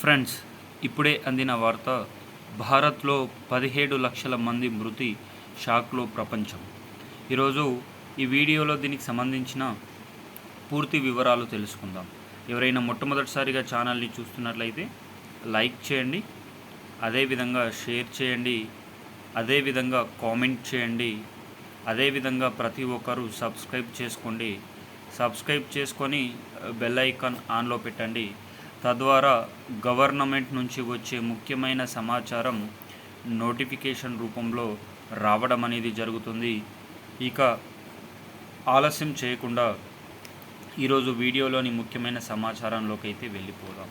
Friends ఇప్పుడే అందిన వార్త భారత్లో పదిహేడు లక్షల మంది మృతి షాక్లో ప్రపంచం. ఈరోజు ఈ వీడియోలో దీనికి సంబంధించిన పూర్తి వివరాలు తెలుసుకుందాం. ఎవరైనా మొట్టమొదటిసారిగా ఛానల్ని చూస్తున్నట్లయితే లైక్ చేయండి అదేవిధంగా షేర్ చేయండి అదేవిధంగా కామెంట్ చేయండి అదేవిధంగా ప్రతి ఒక్కరూ సబ్స్క్రైబ్ చేసుకోండి. సబ్స్క్రైబ్ చేసుకొని బెల్ ఐకాన్ ఆన్లో పెట్టండి. తద్వారా గవర్నమెంట్ నుంచి వచ్చే ముఖ్యమైన సమాచారం నోటిఫికేషన్ రూపంలో రావడం అనేది జరుగుతుంది. ఇక ఆలస్యం చేయకుండా ఈరోజు వీడియోలోని ముఖ్యమైన సమాచారంలోకి అయితే వెళ్ళిపోదాం.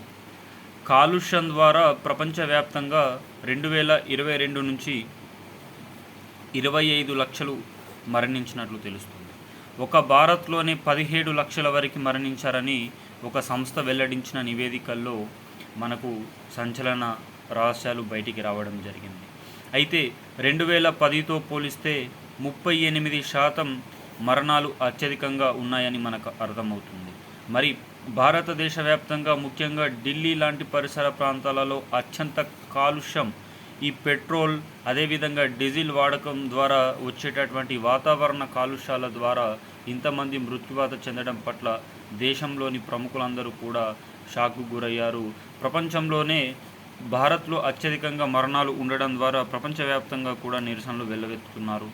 కాలుష్యం ద్వారా ప్రపంచవ్యాప్తంగా రెండు వేల ఇరవై రెండు నుంచి ఇరవై ఐదు లక్షలు మరణించినట్లు తెలుస్తుంది. ఒక భారత్లోనే పదిహేడు లక్షల వరకు మరణించారని ఒక సంస్థ వెల్లడించిన నివేదికల్లో మనకు సంచలన రహస్యాలు బయటికి రావడం జరిగింది. అయితే రెండు వేల పదితో పోలిస్తే ముప్పై ఎనిమిది శాతం మరణాలు అత్యధికంగా ఉన్నాయని మనకు అర్థమవుతుంది. మరి భారతదేశ వ్యాప్తంగా ముఖ్యంగా ఢిల్లీ లాంటి పరిసర ప్రాంతాలలో అత్యంత కాలుష్యం ఈ పెట్రోల్ అదేవిధంగా డీజిల్ వాడకం ద్వారా వచ్చేటటువంటి వాతావరణ కాలుష్యాల ద్వారా ఇంతమంది మృత్యువాత చెందడం పట్ల దేశంలోని ప్రముఖులందరూ కూడా షాక్కు గురయ్యారు. ప్రపంచంలోనే భారత్లో అత్యధికంగా మరణాలు ఉండడం ద్వారా ప్రపంచవ్యాప్తంగా కూడా నిరసనలు వెల్లవెత్తుతున్నారు.